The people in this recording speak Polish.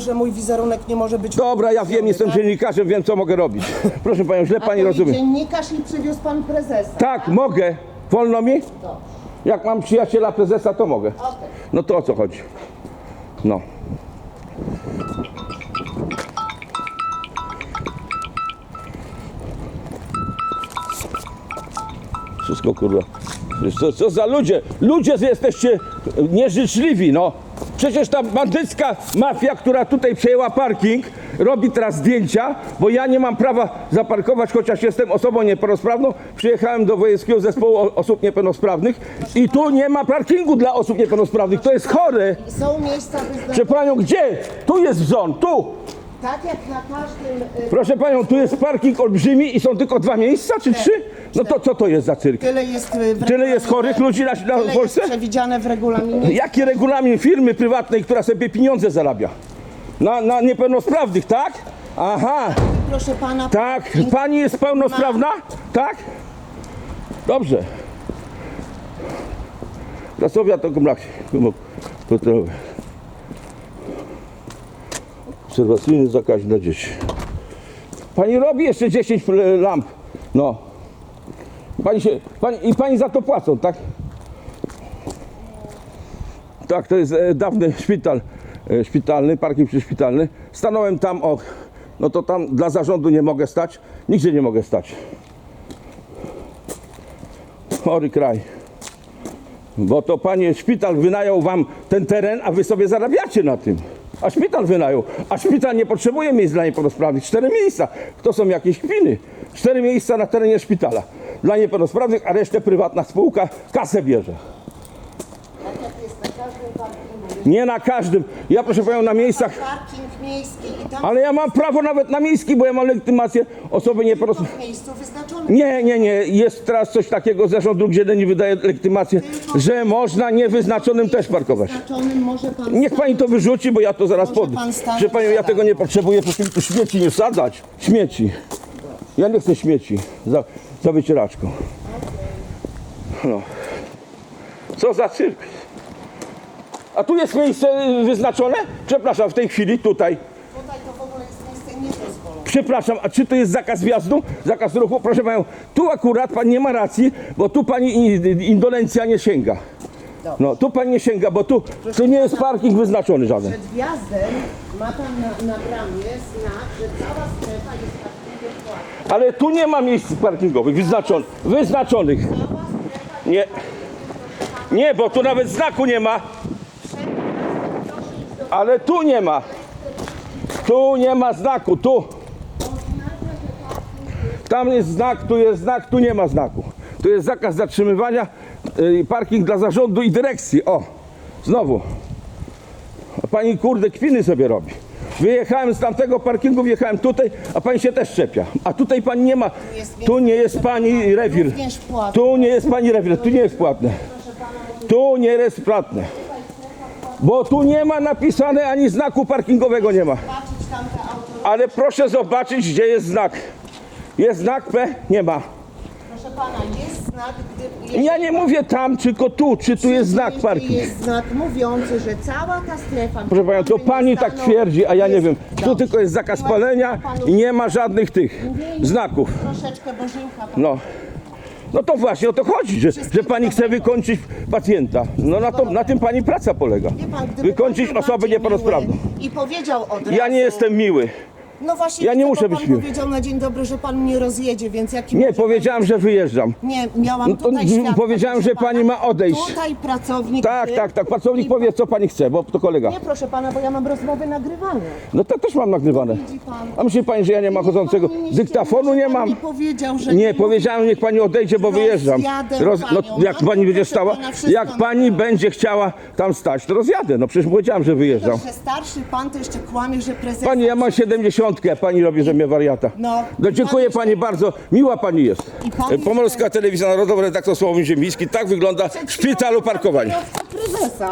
że mój wizerunek nie może być... Dobra, ja wiem, jestem tak? dziennikarzem, wiem co mogę robić. Proszę panią, źle pani to i rozumie. dziennikarz i przywiózł pan prezesa. Tak, mogę. Wolno mi? Dobrze. Jak mam przyjaciela prezesa, to mogę. Okej. No to o co chodzi? No. Wszystko kurwa. Wiesz, Co, co za ludzie? Ludzie jesteście nieżyczliwi, no. Przecież ta bandycka mafia, która tutaj przejęła parking, robi teraz zdjęcia, bo ja nie mam prawa zaparkować, chociaż jestem osobą niepełnosprawną. Przyjechałem do Wojewódzkiego Zespołu Osób Niepełnosprawnych i tu nie ma parkingu dla osób niepełnosprawnych. To jest chore. Są miejsca wyznaczone Proszę panią, gdzie? Tu jest zon, tu. Tak jak na każdym... y, Proszę panią, tu jest parking olbrzymi i są tylko dwa miejsca, czy trzy? No to co to jest za cyrk? Tyle jest y, w Tyle jest chorych ludzi na, na Tyle jest Polsce? przewidziane w regulaminie. Jaki regulamin firmy prywatnej, która sobie pieniądze zarabia? Na, na niepełnosprawnych, tak? Aha, Proszę pana, tak. Pani jest pełnosprawna? Tak? Dobrze. Zasowia to kumlak. To to. Obserwacyjny zakaz dla dzieci. Pani robi jeszcze 10 l- lamp. No. Pani się, pani, I pani za to płacą, tak? Tak, to jest e, dawny szpital e, szpitalny, parking przyszpitalny. Stanąłem tam, o, no to tam dla zarządu nie mogę stać, nigdzie nie mogę stać. Chory kraj. Bo to panie, szpital wynajął wam ten teren, a wy sobie zarabiacie na tym. A szpital wynajął. A szpital nie potrzebuje miejsc dla niepełnosprawnych. Cztery miejsca. To są jakieś kpiny. Cztery miejsca na terenie szpitala. Dla niepełnosprawnych, a resztę prywatna spółka kasę bierze. Nie na każdym. Ja proszę panią na miejscach. parking miejski i tam Ale ja mam prawo nawet na miejski, bo ja mam legitymację osoby niepełnosprawnej. w miejscu wyznaczonym. Nie, nie, nie. Jest teraz coś takiego, zarząd dróg dzielni wydaje legitymację, że można niewyznaczonym też parkować. Wyznaczonym może pan Niech pani to wyrzuci, bo ja to zaraz Może pod. pan stanąć Że panią, ja tego nie potrzebuję, proszę mi tu śmieci nie wsadzać. Śmieci. Ja nie chcę śmieci za, za wycieraczką. No. Co za cyrk. A tu jest miejsce wyznaczone? Przepraszam, w tej chwili tutaj. Tutaj to w ogóle jest miejsce niedozwolone. Przepraszam, a czy to jest zakaz wjazdu? Zakaz ruchu? Proszę panią, tu akurat pan nie ma racji, bo tu pani in- indolencja nie sięga. No, tu pani nie sięga, bo tu, tu nie jest parking wyznaczony żaden. Przed wjazdem ma pan na, na bramie znak, że cała strefa jest parkingiem płatnym. Ale tu nie ma miejsc parkingowych wyznaczonych. wyznaczonych. Cała strefa Nie. Nie, bo tu nawet znaku nie ma. Ale tu nie ma. Tu nie ma znaku, tu. Tam jest znak, tu jest znak, tu nie ma znaku. Tu jest zakaz zatrzymywania, y, parking dla zarządu i dyrekcji. O, znowu. A pani kurde kpiny sobie robi. Wyjechałem z tamtego parkingu, wjechałem tutaj, a pani się też czepia. A tutaj pani nie ma. Tu nie jest pani rewir. Tu nie jest pani rewir, tu nie jest płatne. Tu nie jest płatne. Bo tu nie ma napisane ani znaku parkingowego nie ma. Ale proszę zobaczyć, gdzie jest znak. Jest znak P? Nie ma. Proszę pana, jest znak, gdy... Ja nie mówię tam, tylko tu, czy tu jest znak parking. Jest znak mówiący, że cała ta strefa... Proszę panią, to pani tak twierdzi, a ja nie wiem. Tu tylko jest zakaz palenia i nie ma żadnych tych znaków. Troszeczkę bożyłka pan. No. No to właśnie o to chodzi, że, że pani chce wykończyć pacjenta. No na, to, na tym pani praca polega. Wie pan, gdyby Wykończyć pan był osobę bardziej niepełnosprawną. I powiedział od razu... Ja nie jestem miły. No właśnie, ja nie muszę być pan miły. powiedział na dzień dobry, że pan mnie rozjedzie, więc jaki Nie, może pan- powiedziałem, że wyjeżdżam. Nie, miałam No to tutaj m- świadka, powiedziałem, proszę że pani ma odejść. Tutaj pracownik... Tak, ty- tak, tak. Pracownik i- powie, co pani chce, bo to kolega. Nie, proszę pana, bo ja mam rozmowy nagrywane. No to też mam nagrywane. Widzi pan. A myśli pani, że ja nie mam chodzącego Pan nie dyktafonu? Nie pan mam. mi powiedział, że Nie, powiedziałem, niech pani odejdzie, bo wyjeżdżam. Rozjadę no, jak pani będzie proszę stała, pana, wszystko jak pani nagrałam. będzie chciała tam stać, to rozjadę. No przecież powiedziałem, że wyjeżdżam. Że starszy pan to jeszcze kłamie, że prezes... Pani, ja mam 70, a pani robi ze mnie wariata. No. no dziękuję pani bardzo. Miła pani jest. I pan Pomorska Telewizja Narodowa, redaktor Sławomir Ziemiński. Tak wygląda w szpitalu parkowanie. Kierowca prezesa.